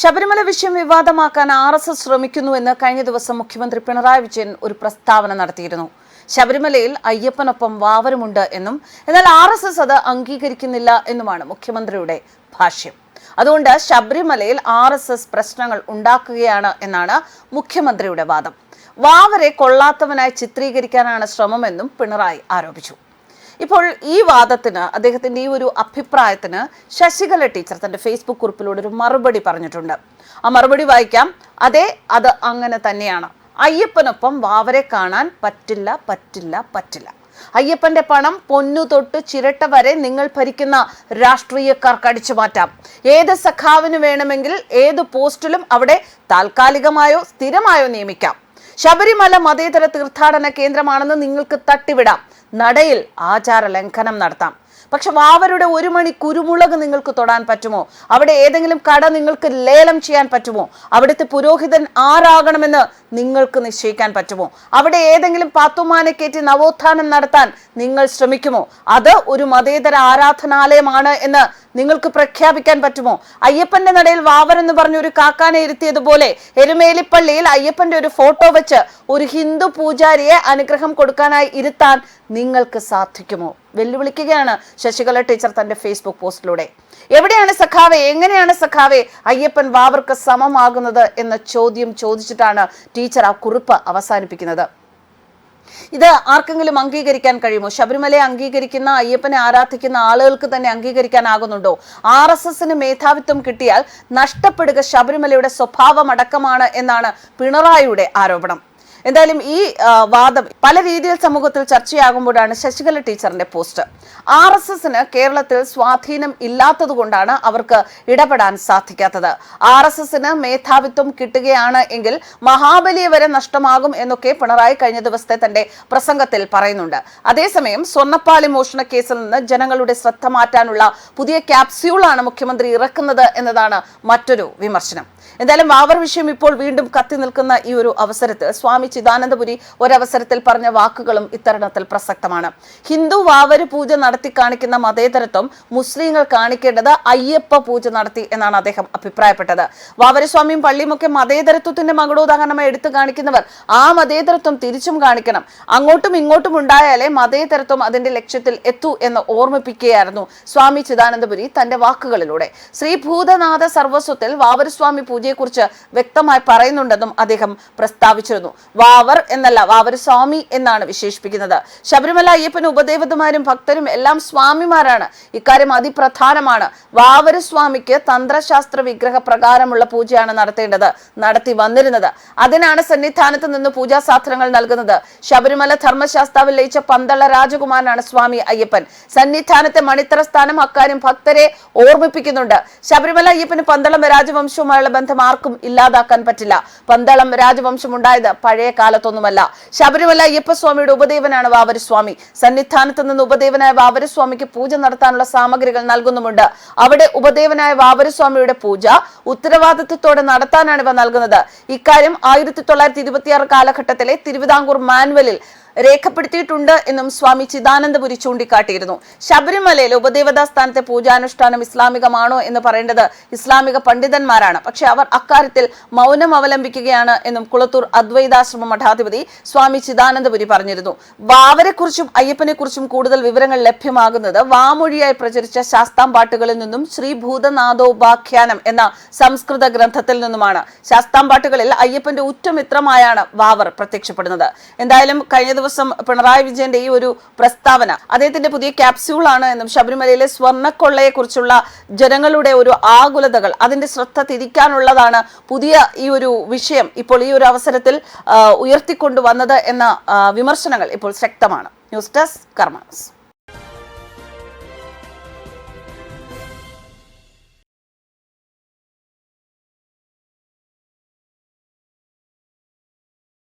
ശബരിമല വിഷയം വിവാദമാക്കാൻ R S S ശ്രമിക്കുന്നുവെന്ന് കഴിഞ്ഞ ദിവസം മുഖ്യമന്ത്രി പിണറായി വിജയൻ ഒരു പ്രസ്താവന നടത്തിയിരുന്നു. ശബരിമലയിൽ അയ്യപ്പനൊപ്പം വാവരുമുണ്ട് എന്നും എന്നാൽ ആർ എസ് എസ് അത് അംഗീകരിക്കുന്നില്ല എന്നുമാണ് മുഖ്യമന്ത്രിയുടെ ഭാഷ്യം. അതുകൊണ്ട് ശബരിമലയിൽ ആർ എസ് എസ് പ്രശ്നങ്ങൾ ഉണ്ടാക്കുകയാണ് എന്നാണ് മുഖ്യമന്ത്രിയുടെ വാദം. വാവരെ കൊള്ളാത്തവനായി ചിത്രീകരിക്കാനാണ് ശ്രമമെന്നും പിണറായി ആരോപിച്ചു. ഇപ്പോൾ ഈ വാദത്തിന് അദ്ദേഹത്തിന്റെ ഈ ഒരു അഭിപ്രായത്തിന് ശശികല ടീച്ചർ തന്റെ ഫേസ്ബുക്ക് കുറിപ്പിലൂടെ ഒരു മറുപടി പറഞ്ഞിട്ടുണ്ട്. ആ മറുപടി വായിക്കാം. അതെ അത് അങ്ങനെ തന്നെയാണ്. അയ്യപ്പനൊപ്പം വാവരെ കാണാൻ പറ്റില്ല പറ്റില്ല പറ്റില്ല. അയ്യപ്പന്റെ പണം പൊന്നു തൊട്ട് ചിരട്ട വരെ നിങ്ങൾ ഭരിക്കുന്ന രാഷ്ട്രീയക്കാർക്ക് അടിച്ചു മാറ്റാം. ഏത് സഖാവിന് വേണമെങ്കിൽ ഏത് പോസ്റ്റിലും അവിടെ താൽക്കാലികമായോ സ്ഥിരമായോ നിയമിക്കാം. ശബരിമല മതേതര തീർത്ഥാടന കേന്ദ്രമാണെന്ന് നിങ്ങൾക്ക് തട്ടിവിടാം. നടയിൽ ആചാര ലംഘനം നടത്താം. പക്ഷെ വാവരുടെ ഒരു മണി കുരുമുളക് നിങ്ങൾക്ക് തൊടാൻ പറ്റുമോ? അവിടെ ഏതെങ്കിലും കട നിങ്ങൾക്ക് ലേലം ചെയ്യാൻ പറ്റുമോ? അവിടുത്തെ പുരോഹിതൻ ആരാകണമെന്ന് നിങ്ങൾക്ക് നിശ്ചയിക്കാൻ പറ്റുമോ? അവിടെ ഏതെങ്കിലും പാത്തുമാനെ കയറ്റി നവോത്ഥാനം നടത്താൻ നിങ്ങൾ ശ്രമിക്കുമോ? അത് ഒരു മതേതര ആരാധനാലയമാണ് എന്ന് നിങ്ങൾക്ക് പ്രഖ്യാപിക്കാൻ പറ്റുമോ? അയ്യപ്പന്റെ നടയിൽ വാവൻ എന്ന് പറഞ്ഞ ഒരു കാക്കാനെ ഇരുത്തിയതുപോലെ എരുമേലിപ്പള്ളിയിൽ അയ്യപ്പന്റെ ഒരു ഫോട്ടോ വെച്ച് ഒരു ഹിന്ദു പൂജാരിയെ അനുഗ്രഹം കൊടുക്കാനായി ഇരുത്താൻ നിങ്ങൾക്ക് സാധിക്കുമോ? വെല്ലുവിളിക്കുകയാണ് ശശികല ടീച്ചർ തന്റെ ഫേസ്ബുക്ക് പോസ്റ്റിലൂടെ. എവിടെയാണ് സഖാവെ? എങ്ങനെയാണ് സഖാവെ? അയ്യപ്പൻ വാവർക്ക് സമമാകുന്നത് എന്ന ചോദ്യം ചോദിച്ചിട്ടാണ് ടീച്ചർ ആ കുറിപ്പ് അവസാനിപ്പിക്കുന്നത്. ഇത് ആർക്കെങ്കിലും അംഗീകരിക്കാൻ കഴിയുമോ? ശബരിമലയെ അംഗീകരിക്കുന്ന അയ്യപ്പനെ ആരാധിക്കുന്ന ആളുകൾക്ക് തന്നെ അംഗീകരിക്കാനാകുന്നുണ്ടോ? ആർ എസ് എസിന് മേധാവിത്വം കിട്ടിയാൽ നഷ്ടപ്പെടുക ശബരിമലയുടെ സ്വഭാവമടക്കമാണ് എന്നാണ് പിണറായിയുടെ ആരോപണം. എന്തായാലും ഈ വാദം പല രീതിയിൽ സമൂഹത്തിൽ ചർച്ചയാകുമ്പോഴാണ് ശശികല ടീച്ചറിന്റെ പോസ്റ്റ്. ആർ എസ് എസിന് കേരളത്തിൽ സ്വാധീനം ഇല്ലാത്തതുകൊണ്ടാണ് അവർക്ക് ഇടപെടാൻ സാധിക്കാത്തത്. ആർ എസ് എസിന് മേധാവിത്വം കിട്ടുകയാണ് എങ്കിൽ മഹാബലിയെ വരെ നഷ്ടമാകും എന്നൊക്കെ പിണറായി കഴിഞ്ഞ ദിവസത്തെ തന്റെ പ്രസംഗത്തിൽ പറയുന്നുണ്ട്. അതേസമയം സ്വർണപ്പാളി മോഷണ കേസിൽ നിന്ന് ജനങ്ങളുടെ ശ്രദ്ധ മാറ്റാനുള്ള പുതിയ ക്യാപ്സ്യൂളാണ് മുഖ്യമന്ത്രി ഇറക്കുന്നത് എന്നതാണ് മറ്റൊരു വിമർശനം. എന്തായാലും വാവർ വിഷയം ഇപ്പോൾ വീണ്ടും കത്തി നിൽക്കുന്ന ഈ ഒരു അവസരത്തിൽ സ്വാമി ചിദാനന്ദപുരി ഒരവസരത്തിൽ പറഞ്ഞ വാക്കുകളും ഇത്തരണത്തിൽ പ്രസക്തമാണ്. ഹിന്ദു വാവര് പൂജ നടത്തി കാണിക്കുന്ന മതേതരത്വം മുസ്ലിങ്ങൾ കാണിക്കേണ്ടത് അയ്യപ്പ പൂജ നടത്തി എന്നാണ് അദ്ദേഹം അഭിപ്രായപ്പെട്ടത്. വാവരസ്വാമിയും പള്ളിയുമൊക്കെ മതേതരത്വത്തിന്റെ മകുടോദാഹരണമായി എടുത്തു കാണിക്കുന്നവർ ആ മതേതരത്വം തിരിച്ചും കാണിക്കണം. അങ്ങോട്ടും ഇങ്ങോട്ടും ഉണ്ടായാലേ മതേതരത്വം അതിന്റെ ലക്ഷ്യത്തിൽ എത്തൂ എന്ന് ഓർമ്മിപ്പിക്കുകയായിരുന്നു സ്വാമി ചിദാനന്ദപുരി തന്റെ വാക്കുകളിലൂടെ. ശ്രീ ഭൂതനാഥ സർവസ്വത്തിൽ വാവരസ്വാമി പൂജയെക്കുറിച്ച് വ്യക്തമായി പറയുന്നുണ്ടെന്നും അദ്ദേഹം പ്രസ്താവിച്ചിരുന്നു. വാവർ എന്നല്ല വാവർ സ്വാമി എന്നാണ് വിശേഷിപ്പിക്കുന്നത്. ശബരിമല അയ്യപ്പന് ഉപദേവതമാരും ഭക്തരും എല്ലാം സ്വാമിമാരാണ്. ഇക്കാര്യം അതിപ്രധാനമാണ്. വാവരസ്വാമിക്ക് തന്ത്രശാസ്ത്ര വിഗ്രഹ പ്രകാരമുള്ള പൂജയാണ് നടത്തേണ്ടത് നടത്തി വന്നിരുന്നത്. അതിനാണ് സന്നിധാനത്ത് നിന്ന് പൂജാ സാധനങ്ങൾ നൽകുന്നത്. ശബരിമല ധർമ്മശാസ്താവിൽ ലയിച്ച പന്തള രാജകുമാരനാണ് സ്വാമി അയ്യപ്പൻ. സന്നിധാനത്തെ മണിത്തറ സ്ഥാനം അക്കാര്യം ഭക്തരെ ഓർമ്മിപ്പിക്കുന്നുണ്ട്. ശബരിമല അയ്യപ്പന് പന്തളം രാജവംശവുമായുള്ള ബന്ധം ആർക്കും ഇല്ലാതാക്കാൻ പറ്റില്ല. പന്തളം രാജവംശം ഉണ്ടായത് പഴയ കാലത്തൊന്നുമല്ല ശബരിമല അയ്യപ്പസ്വാമിയുടെ ഉപദേവനാണ് വാവരസ്വാമി. സന്നിധാനത്ത് നിന്ന് ഉപദേവനായ വാവരസ്വാമിക്ക് പൂജ നടത്താനുള്ള സാമഗ്രികൾ നൽകുന്നുമുണ്ട്. അവിടെ ഉപദേവനായ വാവരസ്വാമിയുടെ പൂജ ഉത്തരവാദിത്വത്തോടെ നടത്താനാണ് ഇവ നൽകുന്നത്. ഇക്കാര്യം ആയിരത്തി തൊള്ളായിരത്തി ഇരുപത്തിയാറ് കാലഘട്ടത്തിലെ തിരുവിതാംകൂർ മാനുവലിൽ രേഖപ്പെടുത്തിയിട്ടുണ്ട് എന്നും സ്വാമി ചിദാനന്ദപുരി ചൂണ്ടിക്കാട്ടിയിരുന്നു. ശബരിമലയിൽ ഉപദേവതാ സ്ഥാനത്തെ പൂജാനുഷ്ഠാനം ഇസ്ലാമികമാണോ എന്ന് പറയേണ്ടത് ഇസ്ലാമിക പണ്ഡിതന്മാരാണ്. പക്ഷേ അവർ അക്കാര്യത്തിൽ മൗനം അവലംബിക്കുകയാണ് എന്നും കുളത്തൂർ അദ്വൈതാശ്രമ മഠാധിപതി സ്വാമി ചിദാനന്ദപുരി പറഞ്ഞിരുന്നു. വാവരെക്കുറിച്ചും അയ്യപ്പനെക്കുറിച്ചും കൂടുതൽ വിവരങ്ങൾ ലഭ്യമാകുന്നത് വാമൊഴിയായി പ്രചരിച്ച ശാസ്താംപാട്ടുകളിൽ നിന്നും ശ്രീ ഭൂതനാഥോപാഖ്യാനം എന്ന സംസ്കൃത ഗ്രന്ഥത്തിൽ നിന്നുമാണ്. ശാസ്താംപാട്ടുകളിൽ അയ്യപ്പന്റെ ഉറ്റമിത്രമായാണ് വാവർ പ്രത്യക്ഷപ്പെടുന്നത്. എന്തായാലും കഴിഞ്ഞ ദിവസം പിണറായി വിജയന്റെ ഈ ഒരു പ്രസ്താവന അദ്ദേഹത്തിന്റെ പുതിയ ക്യാപ്സ്യൂൾ ആണ് എന്നും ശബരിമലയിലെ സ്വർണക്കൊള്ളയെ കുറിച്ചുള്ള ജനങ്ങളുടെ ഒരു ആകുലതകൾ അതിന്റെ ശ്രദ്ധ തിരിക്കാനുള്ളതാണ് പുതിയ ഈ ഒരു വിഷയം ഇപ്പോൾ ഈ ഒരു അവസരത്തിൽ ഉയർത്തിക്കൊണ്ടുവന്നത് എന്ന വിമർശനങ്ങൾ ഇപ്പോൾ ശക്തമാണ്. ന്യൂസ് ഡെസ്ക് കർമ്മ